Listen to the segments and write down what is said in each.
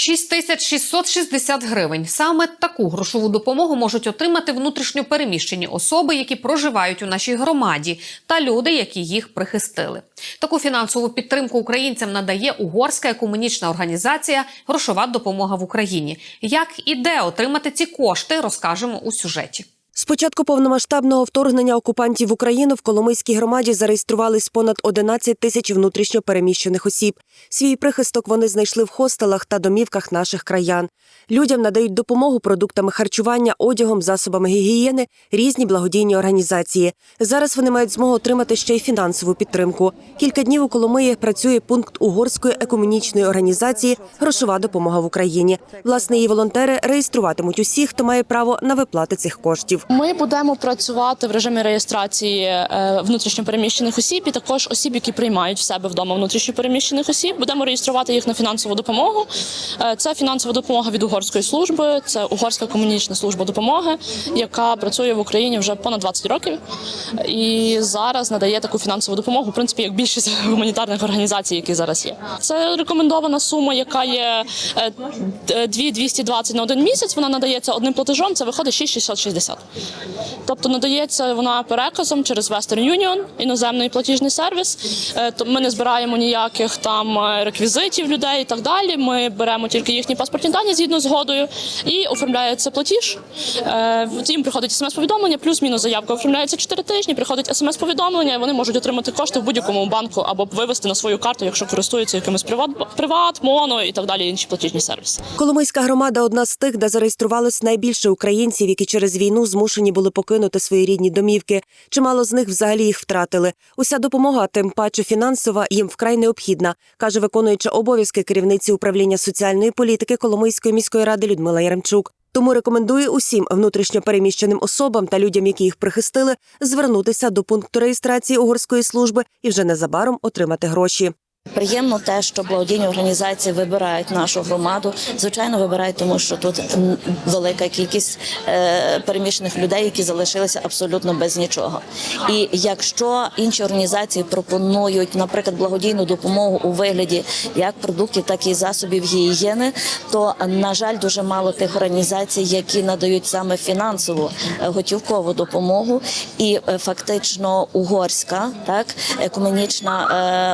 6660 гривень. Саме таку грошову допомогу можуть отримати внутрішньо переміщені особи, які проживають у нашій громаді, та люди, які їх прихистили. Таку фінансову підтримку українцям надає угорська екуменічна організація Грошова допомога в Україні. Як і де отримати ці кошти, розкажемо у сюжеті. З початку повномасштабного вторгнення окупантів в Україну в Коломийській громаді зареєструвались понад 11 тисяч внутрішньо переміщених осіб. Свій прихисток вони знайшли в хостелах та домівках наших краян. Людям надають допомогу продуктами харчування, одягом, засобами гігієни, різні благодійні організації. Зараз вони мають змогу отримати ще й фінансову підтримку. Кілька днів у Коломиї працює пункт угорської екуменічної організації Грошова допомога в Україні. Власне, її волонтери реєструватимуть усіх, хто має право на виплати цих коштів. Ми будемо працювати в режимі реєстрації е, внутрішньопереміщених осіб і також осіб, які приймають в себе вдома внутрішньопереміщених осіб. Будемо реєструвати їх на фінансову допомогу. Е, Це фінансова допомога від угорської служби, це угорська комунічна служба допомоги, яка працює в Україні вже понад 20 років. І зараз надає таку фінансову допомогу, в принципі, як більшість гуманітарних організацій, які зараз є. Це рекомендована сума, яка є е, 2,220 на один місяць. Вона надається одним платежом. Це виходить 6,660. Тобто надається вона переказом через Western Union, іноземний платіжний сервіс. Е, Ми не збираємо ніяких там е, реквізитів людей і так далі. Ми беремо тільки їхні паспортні дані згідно з згодою і оформляється платіж. Е, Їм приходить смс-повідомлення, плюс-мінус заявка оформляється 4 тижні. Приходить смс-повідомлення, і вони можуть отримати кошти в будь-якому банку або вивести на свою карту, якщо користуються якимось приват, приват, моно і так далі. Інші платіжні сервіси. Коломийська громада одна з тих, де зареєструвалось найбільше українців, які через війну змушені були покинути свої рідні домівки. Чимало з них взагалі їх втратили. Уся допомога, тим паче фінансова, їм вкрай необхідна, каже виконуюча обов'язки керівниці управління соціальної політики Коломийської міської ради Людмила Яремчук. Тому рекомендує усім внутрішньопереміщеним особам та людям, які їх прихистили, звернутися до пункту реєстрації угорської служби і вже незабаром отримати гроші. Приємно те, що благодійні організації вибирають нашу громаду. Звичайно, вибирають, тому що тут велика кількість е, переміщених людей, які залишилися абсолютно без нічого. І якщо інші організації пропонують, наприклад, благодійну допомогу у вигляді як продуктів, так і засобів гігієни, то на жаль, дуже мало тих організацій, які надають саме фінансову е, готівкову допомогу, і е, фактично угорська, так екуменічна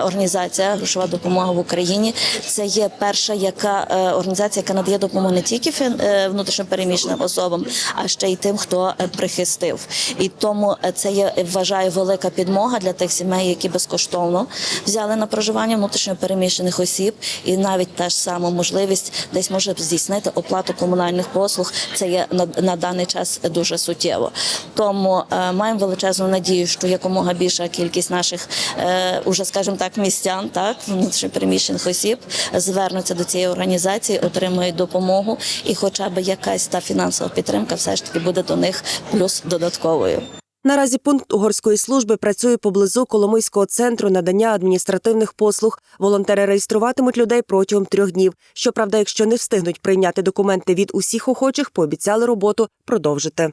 організація грошова допомога в Україні. Це є перша, яка е, організація, яка надає допомогу не тільки фін- е, внутрішньопереміщеним особам, а ще й тим, хто е, прихистив. І тому це є вважаю велика підмога для тих сімей, які безкоштовно взяли на проживання внутрішньопереміщених осіб, і навіть та ж сама можливість десь може здійснити оплату комунальних послуг. Це є на, на даний час дуже суттєво. Тому е, маємо величезну надію, що якомога більша кількість наших е, уже, скажімо так, містян, так внутрішньопереміщених осіб звернуться до цієї організації, отримують допомогу, і хоча б якась та фінансова підтримка, все ж таки буде до них плюс додатковою. Наразі пункт угорської служби працює поблизу Коломийського центру надання адміністративних послуг. Волонтери реєструватимуть людей протягом трьох днів. Щоправда, якщо не встигнуть прийняти документи від усіх охочих, пообіцяли роботу продовжити.